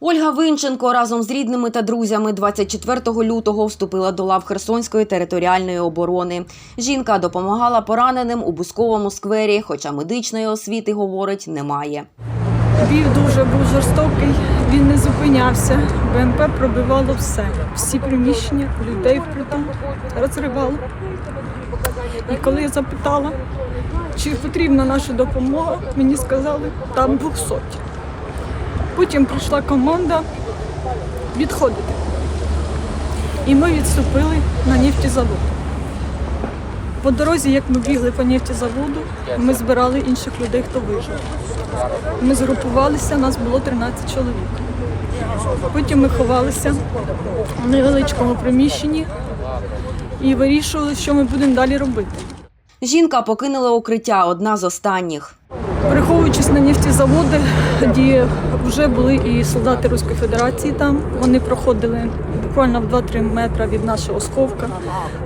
Ольга Винченко разом з рідними та друзями 24 лютого вступила до лав Херсонської територіальної оборони. Жінка допомагала пораненим у Бусковому сквері, хоча медичної освіти, говорить, немає. Бій дуже був жорстокий, він не зупинявся. БМП пробивало все. Всі приміщення, людей впритул розривало. І коли я запитала, чи потрібна наша допомога, мені сказали, там 200. Потім прийшла команда відходити. І ми відступили на нефтезавод. По дорозі, як ми бігли по нефтезаводу, ми збирали інших людей, хто вижив. Ми згрупувалися, нас було 13 чоловік. Потім ми ховалися в невеличкому приміщенні і вирішували, що ми будемо далі робити. Жінка покинула укриття одна з останніх. Переховуючись на нефтезаводи, де вже були і солдати Руської Федерації там. Вони проходили буквально в 2-3 метри від нашого сховка,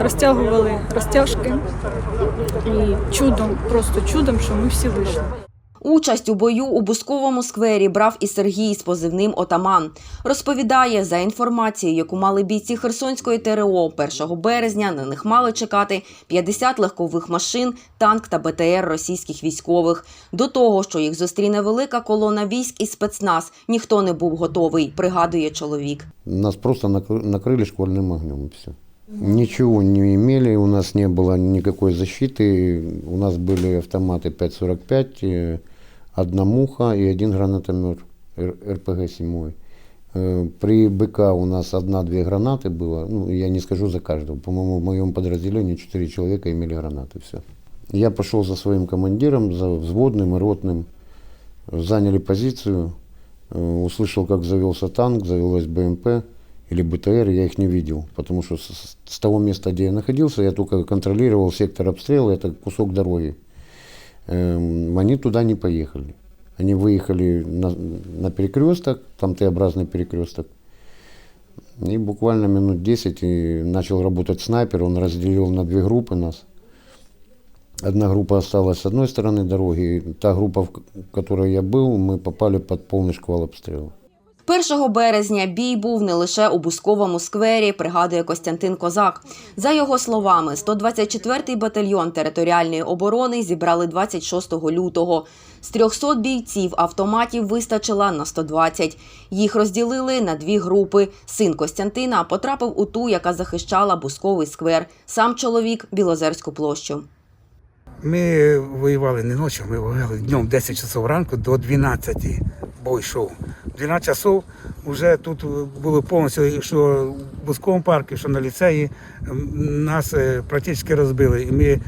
розтягували розтяжки. І чудом, просто чудом, що ми всі вийшли. Участь у бою у Бусковому сквері брав і Сергій з позивним Отаман. Розповідає, за інформацією, яку мали бійці Херсонської ТРО 1 березня, на них мали чекати 50 легкових машин, танк та БТР російських військових. До того, що їх зустріне велика колона військ і спецназ, ніхто не був готовий, пригадує чоловік. Нас просто накры- накрыли школьным огнем и все. Ничего не имели, у нас не было никакой защиты. У нас были автоматы 5.45, э, одна муха и один гранатомет Р- РПГ-7. Э, При БК у нас одна-две гранаты было. Ну, я не скажу за каждого. По-моему, в моем подразделении четыре человека имели гранаты. Все. Я пошел за своим командиром, за взводным и ротным. Заняли позицию. Э, Услышал, как завелся танк, завелась БМП или БТР, я их не видел, потому что с, с- с того места, где я находился, я только контролировал сектор обстрела, это кусок дороги. Эм, они туда не поехали. Они выехали на, на перекресток, там Т-образный перекресток. И буквально минут 10 и начал работать снайпер, он разделил на две группы нас. Одна группа осталась с одной стороны дороги, та группа, в которой я был, мы попали под полный шквал обстрела. 1 березня бій був не лише у Бусковому сквері, пригадує Костянтин Козак. За його словами, 124-й батальйон територіальної оборони зібрали 26 лютого. З 300 бійців автоматів вистачило на 120. Їх розділили на дві групи. Син Костянтина потрапив у ту, яка захищала Бусковий сквер. Сам чоловік Білозерську площу. Ми воювали не ночі, ми воювали днем 10 часов ранку до 12 бой йшов. 12 часов вже тут було повністю, що в Бусковому парку, що на ліцеї, нас е, практично розбили. І ми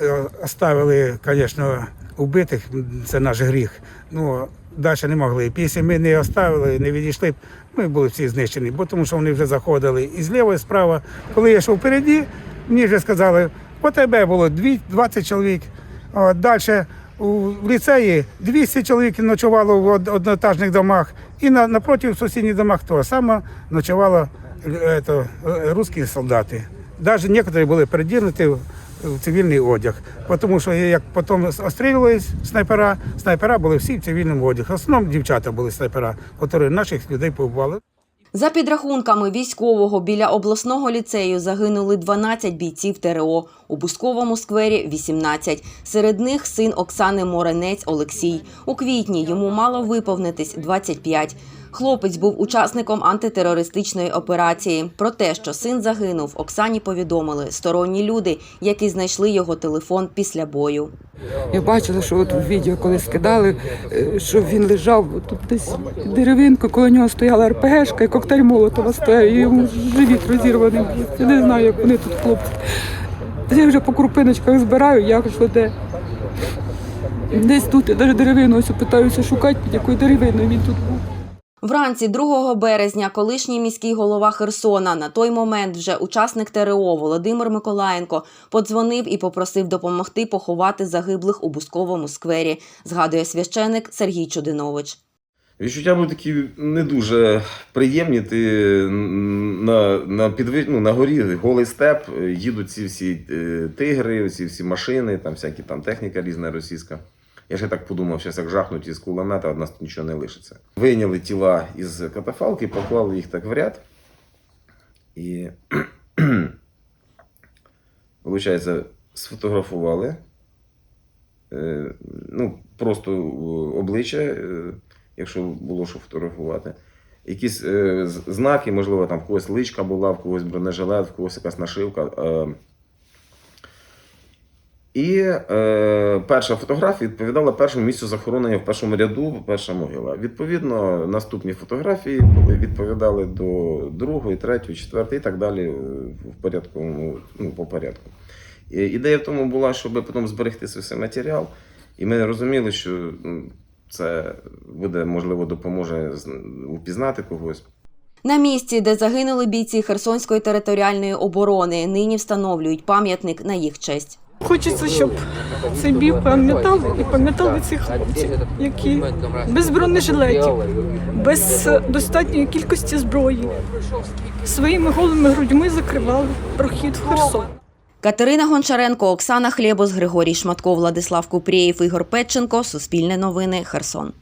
е, оставили, звісно, убитих, це наш гріх. Ну, далі не могли. Якщо ми не оставили, не відійшли, ми були всі знищені, бо тому що вони вже заходили і зліва, і справа. Коли я йшов впереді, мені вже сказали, по тебе було дві- 20 чоловік. Далі у ліцеї 200 чоловік ночувало в одноетажних домах, і на, напроти в сусідніх домах того саме ночувало е, то, е, русські солдати. Навіть некоторі були переділені в в цивільний одяг, тому що як потім острілювались снайпера, снайпера були всі в цивільному одязі. В основному дівчата були снайпера, які наших людей побували. За підрахунками військового біля обласного ліцею загинули 12 бійців ТРО, у Бусковому сквері 18. Серед них син Оксани Моренець Олексій. У квітні йому мало виповнитись 25. Хлопець був учасником антитерористичної операції. Про те, що син загинув, Оксані повідомили сторонні люди, які знайшли його телефон після бою. Я бачила, що от у відео, коли скидали, е, що він лежав тут десь деревинку, коло нього стояла РПГшка і коктейль Молотова стояв, і йому живіт розірваний. Я не знаю, як вони тут хлопці. Я вже по крупиночках збираю, як що де. Десь тут я навіть деревину ось питаюся шукати, під якою деревиною він тут був. Вранці 2 березня колишній міський голова Херсона, на той момент вже учасник ТРО Володимир Миколаєнко, подзвонив і попросив допомогти поховати загиблих у Бусковому сквері, згадує священик Сергій Чудинович. Відчуття були такі не дуже приємні. Ти на, на, підви... ну, на горі голий степ, їдуть ці всі е, тигри, ці всі машини, там всякі там техніка різна російська. Я ще так подумав, що як жахнуть із кулемета, від нас нічого не лишиться. Вийняли тіла із катафалки, поклали їх так в ряд. І, виходить, сфотографували. Е, ну, просто е, обличчя, е, якщо було що фотографувати. Якісь знаки, можливо, там в когось личка була, в когось бронежилет, в когось якась нашивка. І е, перша фотографія відповідала першому місцю захоронення в першому ряду, перша могила. Відповідно, наступні фотографії були відповідали до другої, третьої, четвертої і так далі в порядку, ну, по порядку. І ідея в тому була, щоб потім зберегти цей матеріал. І ми розуміли, що це буде, можливо, допоможе упізнати когось. На місці, де загинули бійці Херсонської територіальної оборони, нині встановлюють пам'ятник на їх честь. Хочеться, щоб цей бій пам'ятали і пам'ятали цих хлопців, які без бронежилетів, без достатньої кількості зброї своїми голими грудьми закривали прохід в Херсон. Катерина Гончаренко, Оксана Хлєбос, Григорій Шматко, Владислав Купрієв, Ігор Петченко. Суспільне новини. Херсон.